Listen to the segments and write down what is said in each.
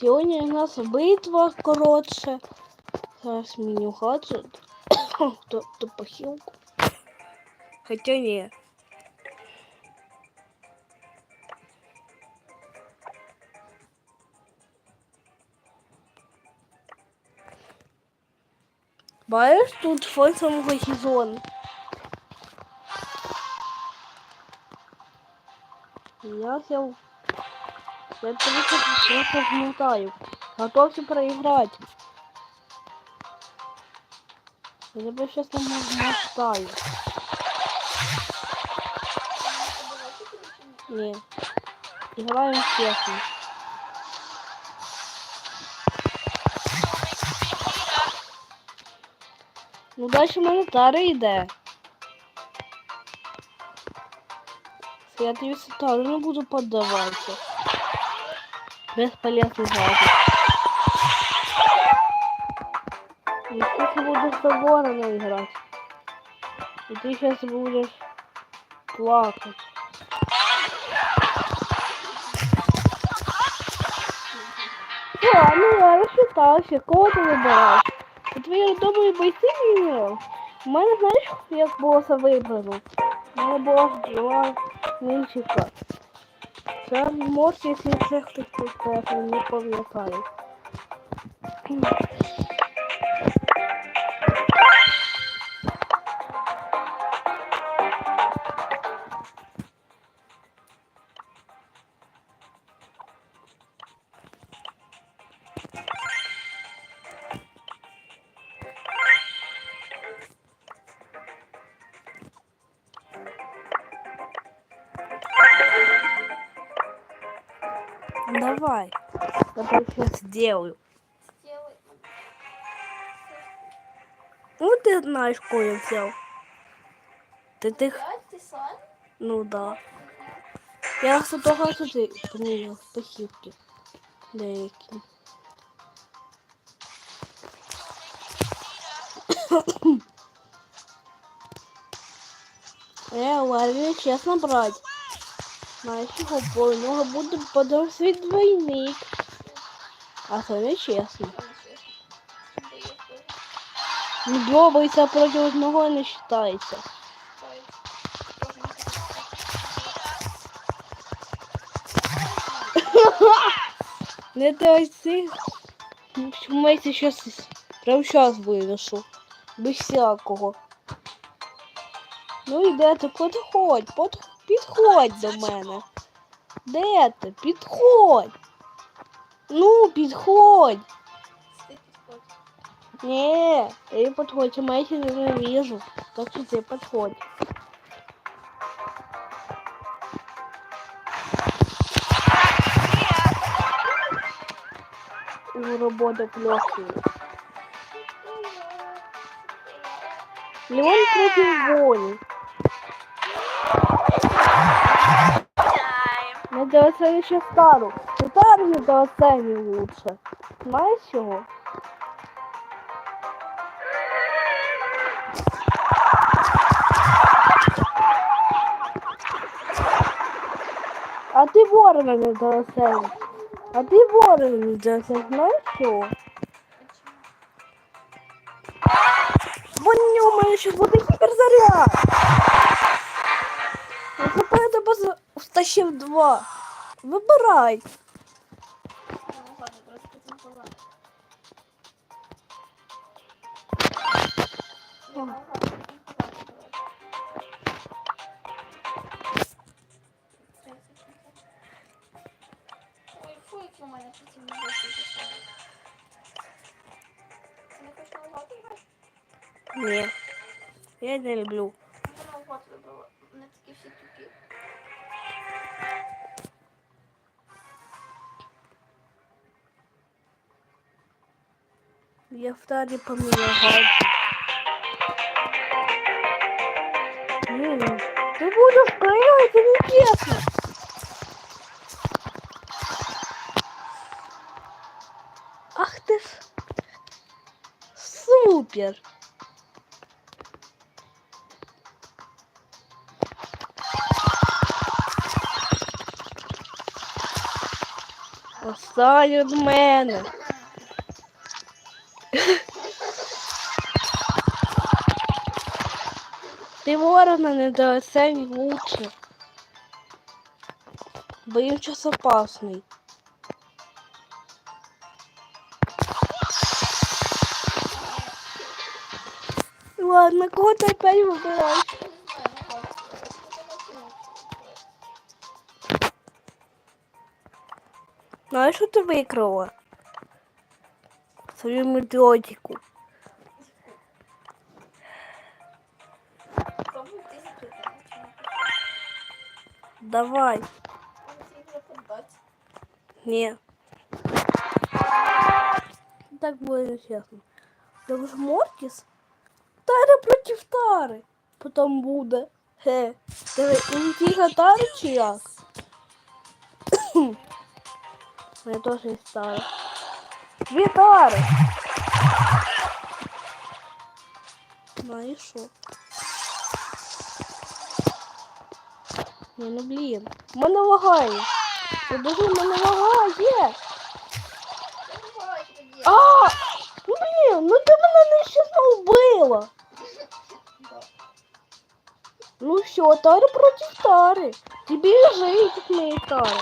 Сьогодні у нас битва коротше. Зараз меню гаджет. Хто то похилку. Хотя не. Бачиш, тут фон самого сезону. Я сел. Я просто просто вмотаю. Готовься проиграть. Я тебе сейчас там мотаю. Не. Играем честно. Ну дальше мене Тара йде. Я тобі Тару не буду поддаваться. Бесполезный гаджет. И ты сейчас будешь за ворона играть. И ты сейчас будешь плакать. Все, ну я розчитався, кого ти вибираєш? У твої родової бойці міняв? У мене знаєш, як було це вибрано? У мене було два мільчика. Це можете, якщо це хтось тут не пам'ятає. Давай. Я сейчас сделаю. Сделай. Ну ты знаешь, кого я взял. Ты ты, Пять, ты сам? ну да. Я того туди поміняв похибки. Деякі. Е, Ларі, чесно брать. Його бо у нього буде подорожний двойник. А це не чесно. Дробається проти одного не вважається. Не дойти. Почему я сейчас прямо сейчас виношу. Без всякого. Ну і де ти? Підходь, под... підходь до мене. Де ти? Підходь. Ну, підходь. Не, я не подходь, я тебя не вижу. Так что ты подходь. Его работа легкий. Леон против Вони. Надо оценить еще стару. Стару надо оценить лучше. Знаешь чего? А ты ворона не дооценишь. А ты ворона не дооценишь. Знаешь чего? Вон у мене ще буде гіперзаряд. Я попереду базу втащив два. Вибирай. Ой, фу, які у мене потім не вийшли. Ти не хочеш наугад грати? Ні. Я не люблю. Я в тарі поміняв гаджет. Блін, Ти будеш пригати, це нечесно. Ах ти ж. Супер. Ось Відстань від мене. Ты ворона недооцень лучше. Бо им сейчас опасный. Ладно, кого ты опять выбираешь? Знаешь, что ты выиграла? Свою методику. Давай. Можете їх подати. Не. Так будет нечестно. Потому что Мортис Тара против Тари. Потом буде. Хе. Диви, інтіга Тари чи як? Я теж не Тара. Дві Тари. Ну і що? Ні, ну блін. Мене лагає. Я дуже мене лагає. Я не бачу тоді. А! Ну блін, ну ти мене нещасно вбила. Ну все, Тара против Тары. Тебе жить от моей Тары.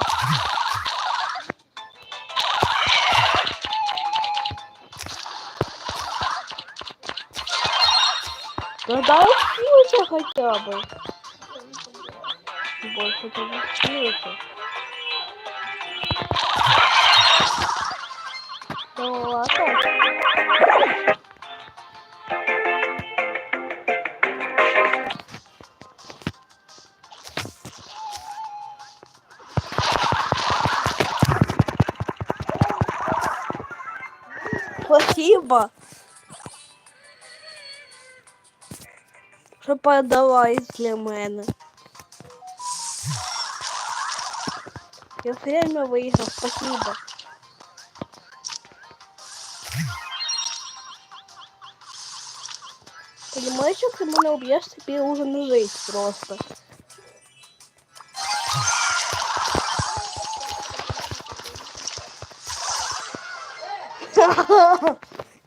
Тогда учился хотя бы. Больше не учился. Да ладно. Спасибо. Що подаваєш для мене. Я все время виїхав, спасибо. Понимаешь, что ты меня убьешь, тебе уже не жить просто.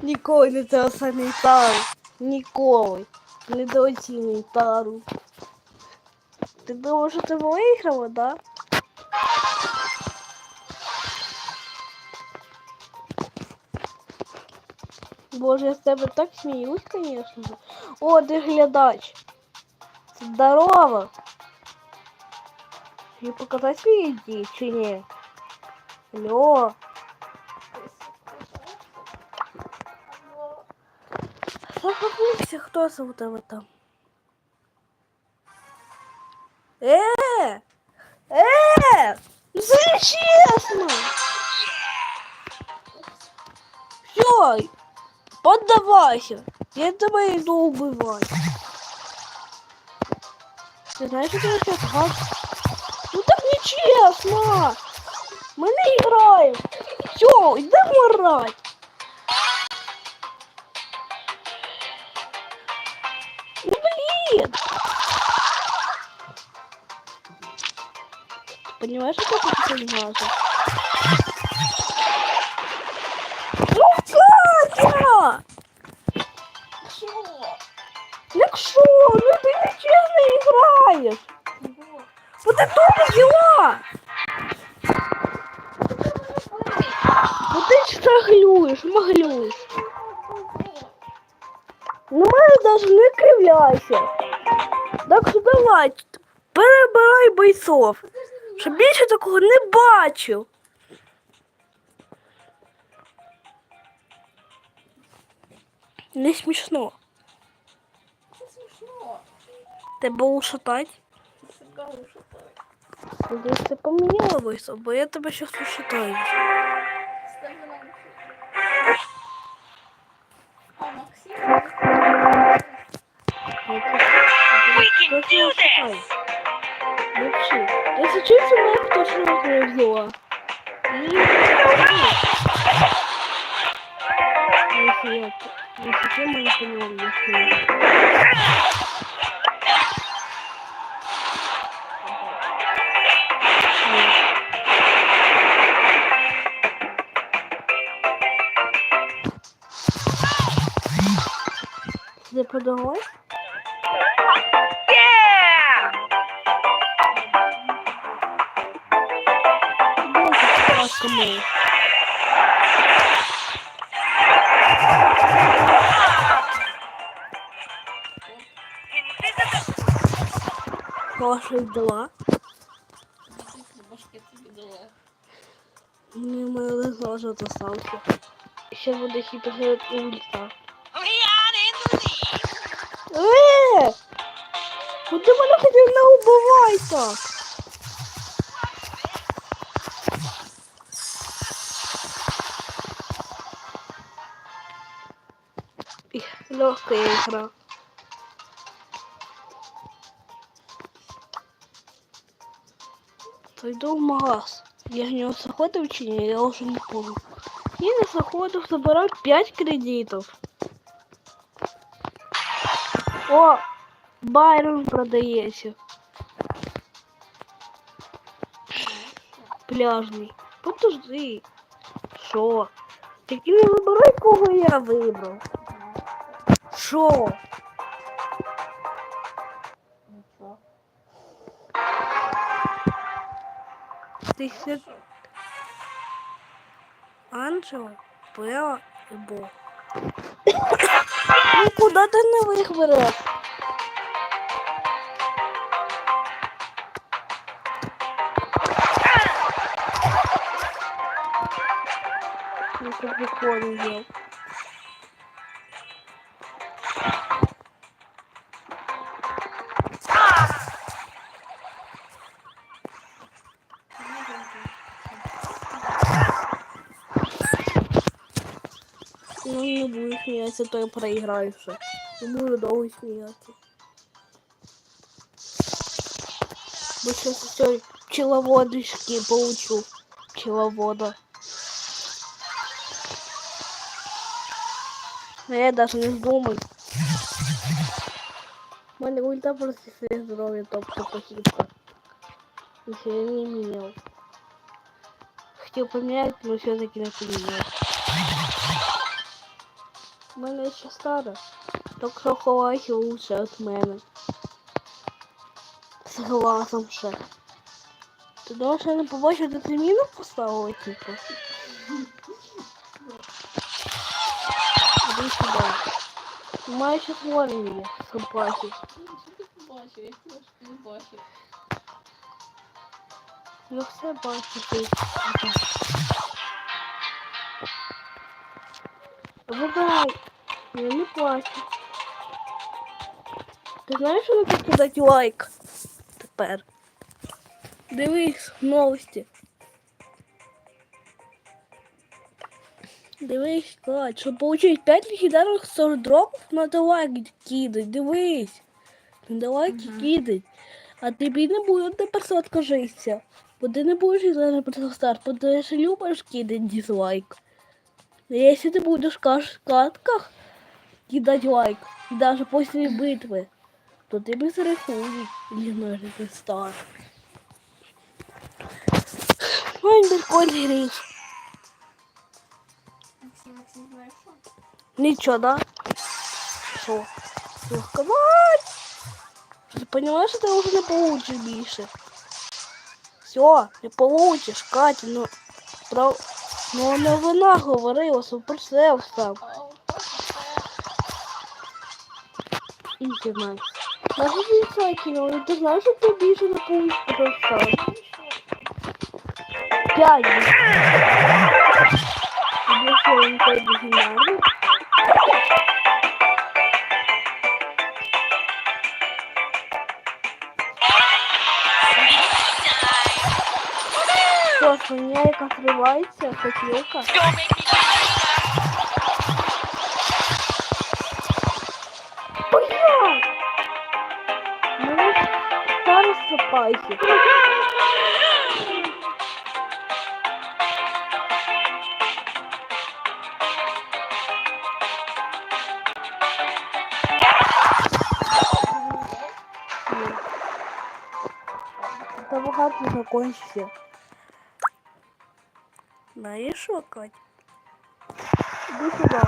Ніколи не це самі тару. Ніколи. Недооцінюй тару. Ти думав, що ти виграла, да? Боже, я з тебе так сміюсь, конечно же. О, ти глядач. Здорово. Тобі показати свої дії чи ні? Алло. Забывся, хто це у тебе там? Е! Е! Ну це не чесно! Все, поддавайся. Я тебе иду убивать. Ты знаешь, что я сейчас гад? Ну так нечестно! Мы не играем. Все, идем играть. Ну блин! Понимаешь, что это що перебирай бойцов. Щоб більше такого не бачив. Не смішно. Це смішно. Тебе ушатать? Себе ушатаю. Надеюсь, ты поменяла бойцов, бо я тебе сейчас ушатаю. чисто мне точно не взяла. Если я... Если я, мы не понимаем, если... Мне подалось? Ми. Хороша дала. Башки тобі дала. Мені моє лицо вже достався. Ще буде хіпер ульта. Е! Куди мене хотів не убивай так? Легкая игра. То йду в магаз. Я в нього заходив чи ні, я вже не помню. І не заходив, забирав 5 кредитів. О, Байрон продається. Пляжний. Подожди. Що? Тільки не вибирай, кого я вибрав. Нічого. Ти ще... Анджела, Бела і Бо. Ну куди ти не вибереш? Ну, как бы буду сміятися, то я проіграю все. Не буду довго сміятися. Бо зараз все пчеловодочки получу. Пчеловода. А я даже не думаю. У мене ульта просто своє здоров'я, тобто похибка. Если я не менял. Хотел поменять, но все-таки не поменял. У мене ще стара. Так що лучше від мене. З глазом ще. Ти думаєш, я не побачив, де ти міну поставила, типу? Іди сюди. Має ще створення собаки. Ну, що ти побачив? Я хотіла, не бачив. Я все бачу ти. Вибирай. Я не плачу. Ти знаєш, що треба кидати лайк? Тепер. Дивись новості. Дивись, Кать, щоб получить 5 легендарних 40 дропів, надо лайк кидать. Дивись. Надо лайки Мгм. кидать. А тобі не буде тепер життя. Бо ти не будеш грати про старт, бо ти ж любиш кидати дизлайк. Если ты будешь в катках кидать лайк, даже после битвы, то ты без стар. Прикольный рейс. Максим, Максим, знаєш що? Ничего, да? Что? Сказать? Ты понимаешь, что ты уже не получишь больше? Все, не получишь, Катя, ну... Прав... Ну не вона говорила, суперсел став. це встав. Іди, Макс. Даже не закинули. Ти знаєш, що ти більше на комусь подостав? П'ять. Більше він тебе знає. гімназію. Що, свиня, яка зривається, хотілка? Блядь! Ну, старый сапайки. Это багато закончится. Знаешь что, Кать? Иди сюда.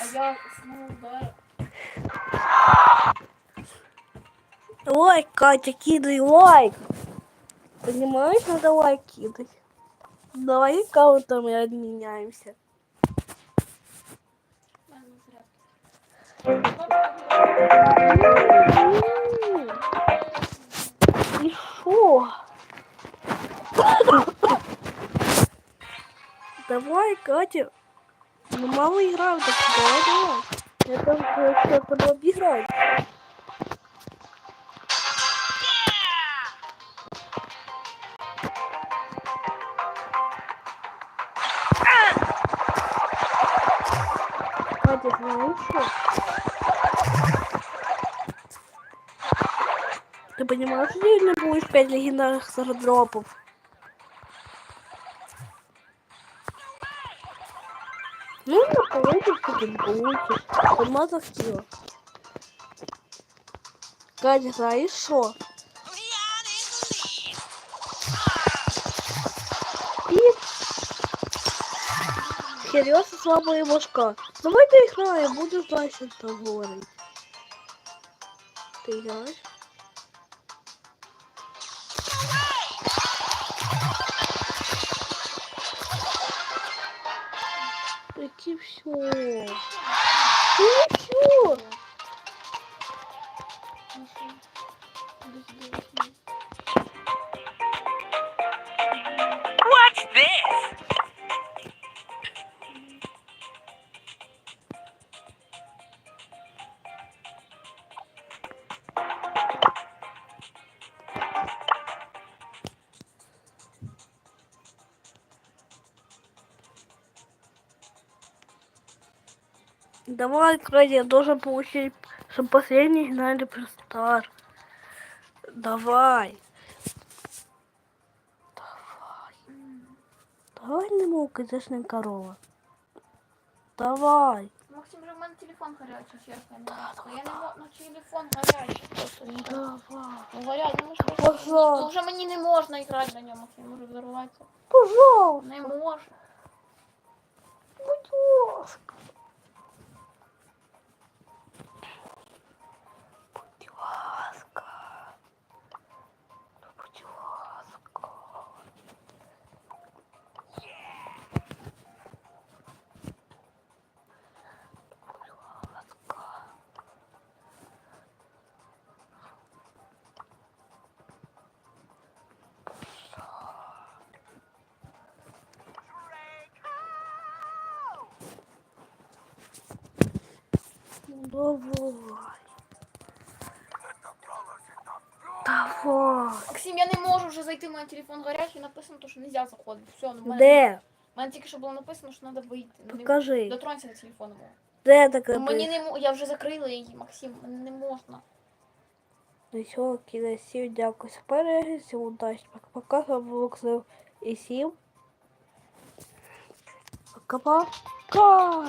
А я знову ударив. Лайк, Катя, кидай лайк. Понимаешь, надо лайк кидать. Давай аккаунтом и обменяемся. И шо? Давай, Катя. Ну мало играл, так давай, давай. Я там буду обыграть. Катя, знаешь что? Ты понимаешь, что не будешь 5 легендарных стардропов? Ты не получишь. Сама захотела. Катя, знаешь что? И... Серьезно слабая башка. Давай ты играй, я буду знать, что там говорить. Играешь? Давай, Катя, я должен получить, чтобы последний гнали стар. Давай. Давай. Давай не мука, не корова. Давай. Максим, вже в мене телефон гарячий, чесно. Я не можу, ну телефон гарячий просто. він так- Давай. Ну, гарячий, ну ж Пожалуйста. Ну, вже мені не можна грати на ньому, Максим, може взорватися. Пожалуйста. Не можу. Будь ласка. Давай. Давай. Максим, я не можу вже зайти, в мене телефон гарячий, написано, то, що не можна заходити. Все, ну в мене, Де? в мене тільки що було написано, що треба вийти. Ну, не- Покажи. Дотронься до телефону. мого. Де таке? Ну, мені не мо- я вже закрила її, Максим, мені не можна. Ну все, кидай сів, дякую за перегляд, всім удачі. Пока, з вами був Оксав і сів. Пока-пока.